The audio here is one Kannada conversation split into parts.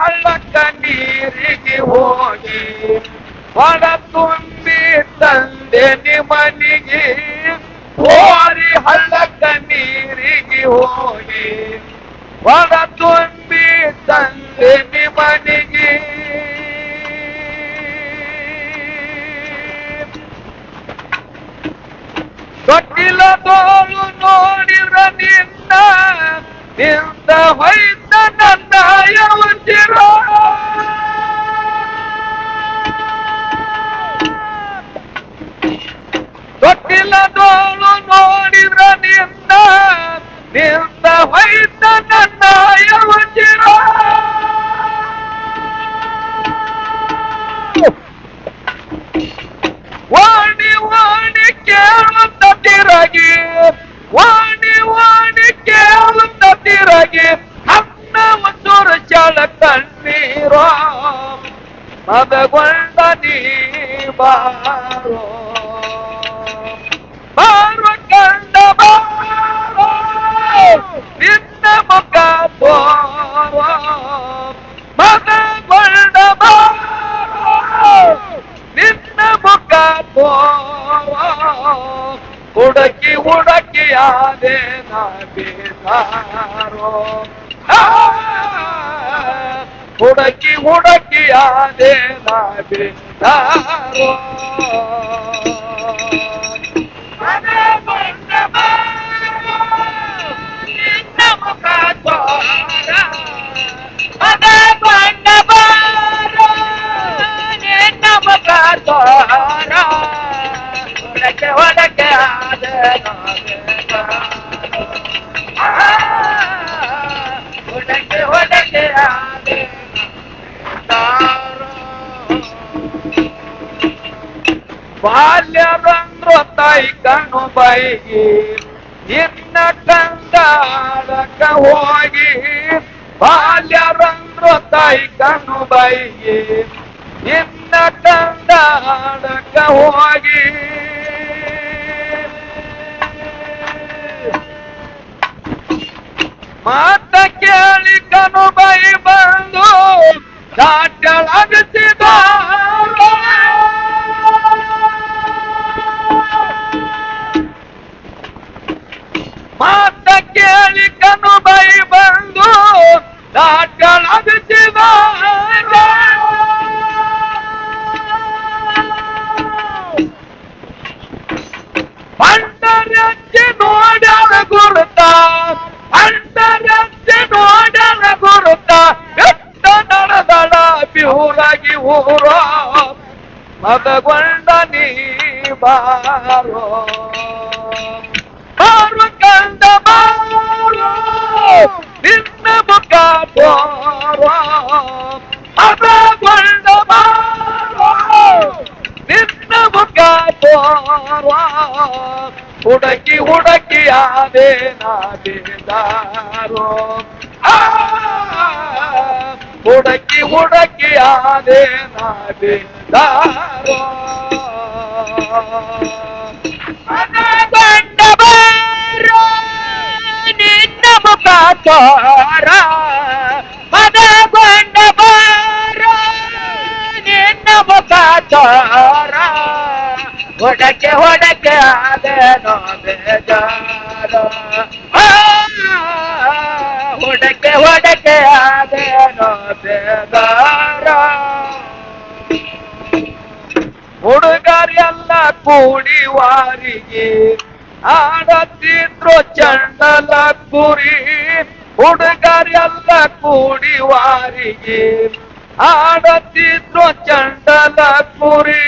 ಹಳ್ಳಕ್ಕ ನೀರಿಗೆ ಹೋಗಿ ಒಳ ತುಂಬಿ ತಂದೆ ನಿಮನಿಗೆ ಹೋರಿ ಹಳ್ಳಕ್ಕ ನೀರಿಗೆ ಹೋಗಿ ಒಳ ತುಂಬಿ ತಂದೆ ನಿಮನಿಗೆ ತೊಟ್ಟಿಲ ತೋಳು ನೋಡಿರ ವಾಣಿ ವಾಣಿ ಕೇಳುತ್ತ ತಿರಗಿ ವಾಣಿ ವಾಣಿ ಕೇಳುತ್ತ ತಿರಗಿ ಅನ್ನ ಒಂದೂರು ಚಳ ಕಣ್ಣೀರೋ ಮದಗೊಂಡ ನೀ ಬಾರೋ. ಬಾರೋ ಕಂಡ ಬಾರೋ, ನಿನ್ನ ಮುಖ ತೋರೋ. ಹುಡುಕಿ ಹುಡುಕಿ ಆದೆ ನಾರೋ ಹುಡುಕಿ ಬಾಲ್ಯದಂದ್ರು ತಾಯಿ ಕಣ್ಣು ಬೈಗಿ, ನಿನ್ನ ಕಂದಾಳಕ ಹೋಗಿ. ಬಾಲ್ಯ ಬಂದ್ರು ತಾಯಿ ಕಣ್ಣು ಬೈಗಿ, ನಿನ್ನ ಕಂದಾಳಕ ಹೋಗಿ. ಮಾತ ಕೇಳಿ ಬಾರೋ ಬಾರು ಕಂದ ಬಾರೋ ನಿನ್ನ ಮುಖ ತೋರೋ ಮದಗೊಂಡ ಬಾರೋ ನಿನ್ನ ಮುಖ ತೋರುವ ಹುಡುಕಿ ಹುಡುಕಿ ಆದೆ ನಾದೇದಾರೋ ಆ, ಹುಡುಕಿ ಹುಡುಕಿ ಆದೆ ನಾದೇದಾರೋ ಮದಗೊಂಡ ಬಾರೋ ನಿನ್ನ ಮುಖ ತೋರ ಮದಗೊಂಡ ಬಾರೋ ನಿನ್ನ ಮುಖ ತೋರ ಹೊಡಕೆ ಹೊಡಕೆ ಆದನೋ ಬೇಜಾರ. ಹೊಡಕೆ ಹುಡುಗರೆಲ್ಲ ಕೂಡಿ ವಾರಿಗೆ ಆಡತ್ತಿದ್ರು ಚಂಡಲ ಕುರಿ. ಹುಡುಗರೆಲ್ಲ ಕೂಡಿ ವಾರಿಗೆ ಆಡತ್ತಿದ್ರು ಚಂಡಲ ಕುರಿ.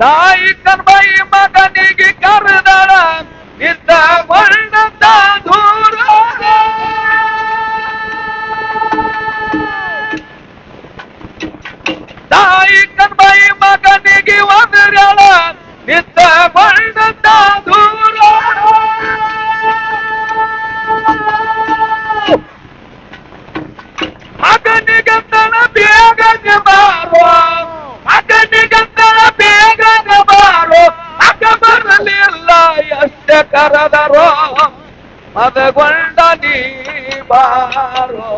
ತಾಯಿ ಕರ್ಮೈ ಮಗನಿಗೆ ಕರೆದಳ ಇದ್ದ ವರ್ಣದ ದೂರ ಕರೆದರೋ ಮದಗೊಂಡ ನೀ ಬಾರೋ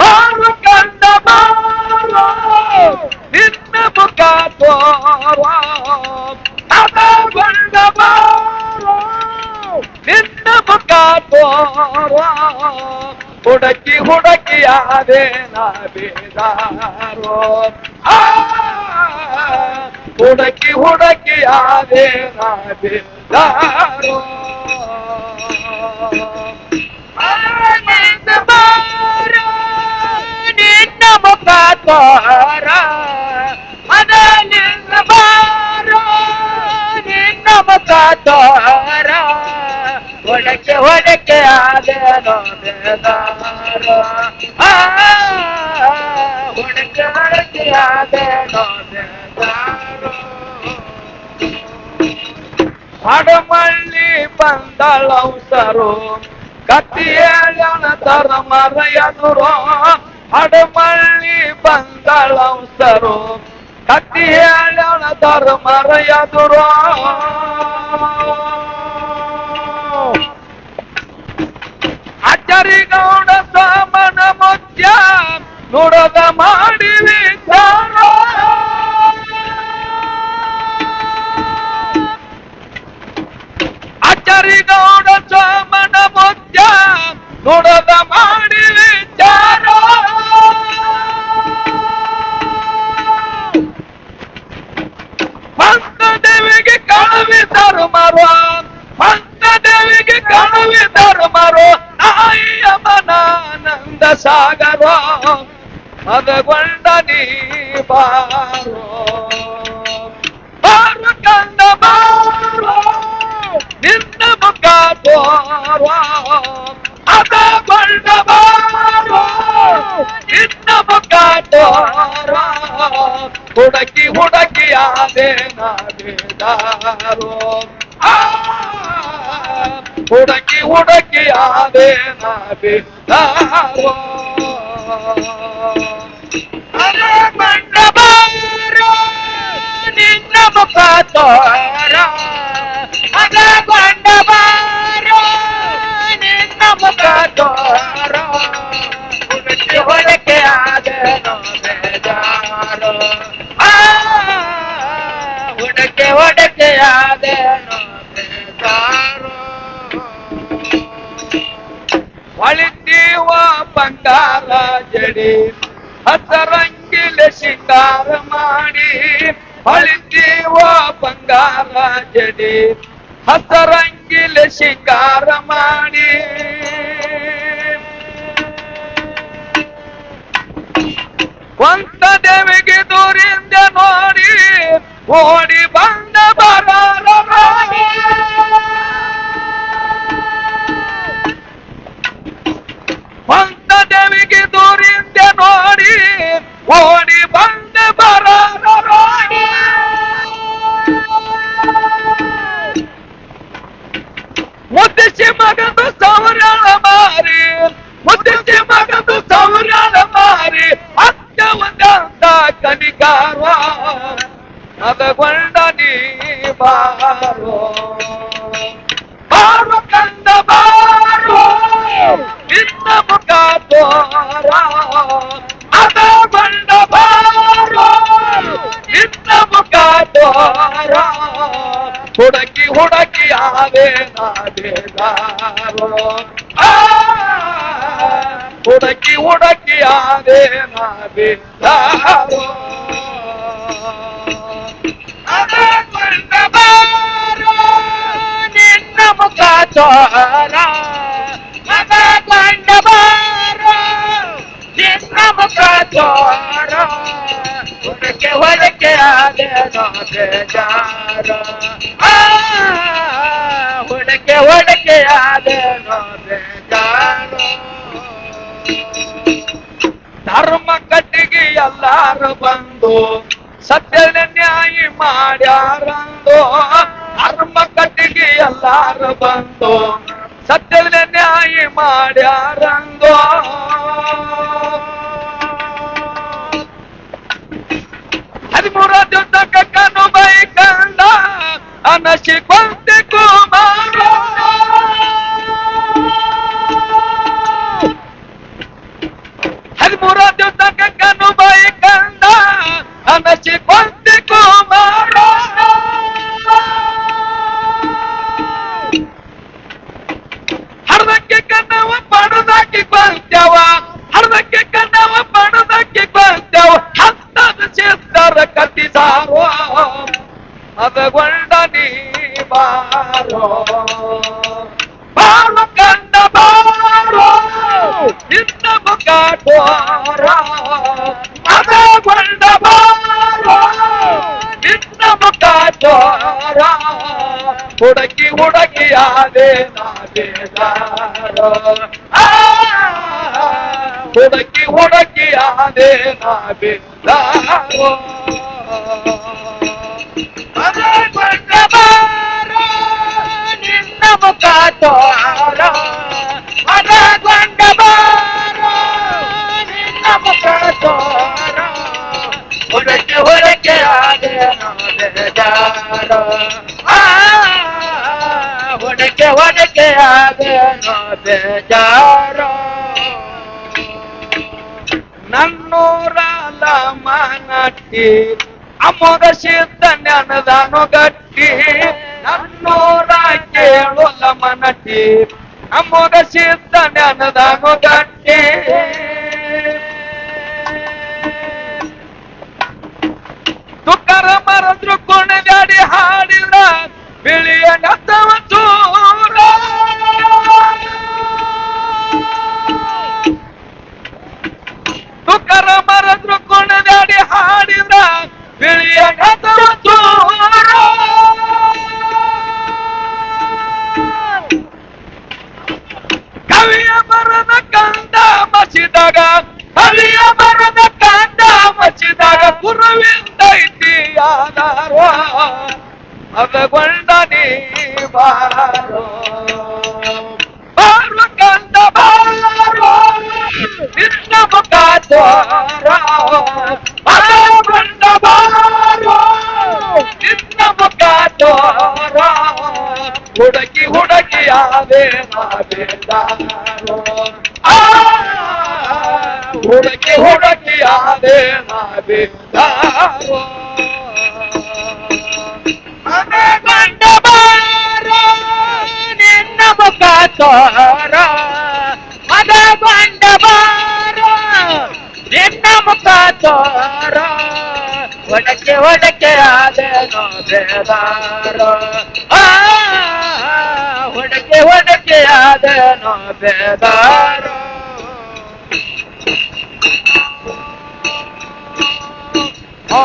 ಬಾರು ಕಂಡ ಬಾರೋ ನಿನ್ನ ಮುಖ ತೋರೋ ಮದಗೊಂಡ ಬಾರೋ ನಿನ್ನ ಮುಖ ತೋರೋ ಹುಡುಕಿ ಹುಡುಕಿ ಆದೆ ನಾ ಬೇದಾರೋ ಆ ಹುಡುಕಿ ಹುಡುಕಿ ಆದೆ ನಾ ಬೇದಾರೋ ಆನಂದ ಬಾರ ನಿನ್ನ ಮುಖ ತೋರ ಮದಲಿಂದ ಬಾರ ನಿನ್ನ ಮುಖ ತೋರ ಒಡಕ್ಕೆ ಒಡಕ್ಕೆ ಆದೇನೋ ಬೇದಾರ ಆ ಒಡಕ್ಕೆ ಒಡಕ್ಕೆ ಆದೇನೋ ಬೇದಾರ ಹಡಮಳ್ಳಿ ಬಂದಳವಸರು ಕತ್ತಿಯೇಳನ ತರ ಮರೆಯದುರು ಹಡಮಳ್ಳಿ ಬಂದಳವಸರು ಕತ್ತಿಯೇಳನ ತರ ಅಚ್ಚರಿ ಅಚ್ಚರಿಗೌಡ ಸಾಮನ ಮಧ್ಯ ನುಡದ ಮಾಡಿ ವಿಚಾರ ಅಚ್ಚರಿಗೌಡ ಸಾಮನ ಮುತ್ಯ ನುಡದ ಮಾಡಿ ವಿಚಾರ ಭಕ್ತ ದೇವಿಗೆ ಕಳುವಿದರು ಮರೋ ಭಕ್ತ ದೇವಿಗೆ ಕಳುವಿದರು ಮರು ನಾಯಿಯ ಮನಾನಂದ ಸಾಗರ ಅದಗೊಂಡ ನೀ ಬಾರೋ. ಬಾರು ಕಂದ ಬಾರೋ ಮುಖ ತೋರೋ ಮದಗೊಂಡ ಬಾರೋ ನಿನ್ನ ಮುಖ ತೋರೋ ಹುಡುಕಿ ಹುಡುಕಿ ಆದೆ ನಾದೇದಾರೋ ಆ ಹುಡುಕಿ ಹುಡುಕಿ ಆದೆ ಜಡಿ ಹಸರಂಗಿಲೆ ಶಿಂಗಾರ ಮಾಡಿ, ಅಳಿತೀವ ಬಂಗಾರ ಜಡಿ. ಹಸರಂಗಿಲೆ ಶಿಂಗಾರ ಮಾಡಿ. ಕೊಂತ ದೇವಿಗೆ ದೂರಿಂದ ನೋಡಿ, ಓಡಿ ಬಂದ ಬರಾರ ಅದಗೊಂಡ ನೀ ಬಾರೋ. ಬಾರು ಕಂದ ಬಾರೋ. ನಿನ್ನ ಮುಖ ತೋರ ಅದಗೊಂಡ ಬಾರೋ. ನಿನ್ನ ಮುಖ ತೋರ ಹುಡುಕಿ ಹುಡುಕಿ ಆವೆ ನಾದೇದಾರೋ ಹುಡುಕಿ ಹುಡುಕಿ ಆವೆ ನಾದೇದಾರೋ ಅರಗೊಂಡ ಬಾರ ನಿನ್ನ ಮುಖ ತೋರ. ಅರಗೊಂಡ ಬಾರ, ನಿನ್ನ ಮುಖ ತೋರ. ಹುಡುಕೆ ಹೊರಕೆ ಆದನೋ ಬೇಜಾರ ಆ ಹುಡುಕೆ ಹೊರಕೆ ಆದನೋ ಬೇಜಾರ ಧರ್ಮ ಕಟ್ಟಿಗೆ ಎಲ್ಲಾರು ಬಂದು ಸತ್ಯದ ನ್ಯಾಯ ಮಾಡ್ಯಾರಂದು ಧರ್ಮ ಕಟ್ಟಿಗೆ ಎಲ್ಲಾರು ಬಂದು ಸತ್ಯದ ನ್ಯಾಯ ಮಾಡ್ಯಾರಂದು. ಹದಿಮೂರ ದಿವಸ ಕನು ಬೈಕಂಡ ಅನಶಿ ಹುಡುಕಿ ಹುಡುಕಿ ಆದೆ ಹುಡುಕಿ ಹುಡುಕಿ ಆದೆ ನಿನ್ನ ಮುಖ ತೋರ. ಅದಗೊಂಡ ಆದೆ ಬೇಜಾರೋ ಆ ಹುಡುಕಿ ಹುಡುಕಿ ಆದೆ ಬೇಜಾರೋ ನನ್ನೂರಾಲ ಮನಟ್ಟಿ ಅಮೋಘ ಸಿದ್ಧ ಜ್ಞಾನದಾನು ಗಟ್ಟಿ ನನ್ನೂರ ಕೇಳುಲ ಮನಟ್ಟಿ ಅಮೋಘ ಸಿದ್ಧ ಜ್ಞಾನದಾನು ಗಟ್ಟಿ ಮರದ್ರು ಕುಣಿದಾಡಿ ಹಾಡಿದ ಬಿಳಿಯ ನತ್ತವ ಅದಗೊಂಡ ನೀ ಬಾರೋ ಬಾರುವ ಕಂದ ಬಾರೋ. ನಿನ್ನ ಮುಖ ದ್ವಾರ ಅದಗೊಂಡ ಬಾರೋ. ನಿನ್ನ ಮುಖ ದ್ವಾರ ಹುಡುಕಿ ಹುಡುಕಿ ಆವೇ ನಾವೇದಾರೋ ಆ, ಹುಡುಕಿ ಹುಡುಕಿ ಆವೇ ತೋರ ಒಡಕೆ ಒಡಕೆ ಆದನೋ ಬೇದಾರೋ ಆ ಒಡಕೆ ಒಡಕೆ ಆದನೋ ಬೇದಾರೋ ಆ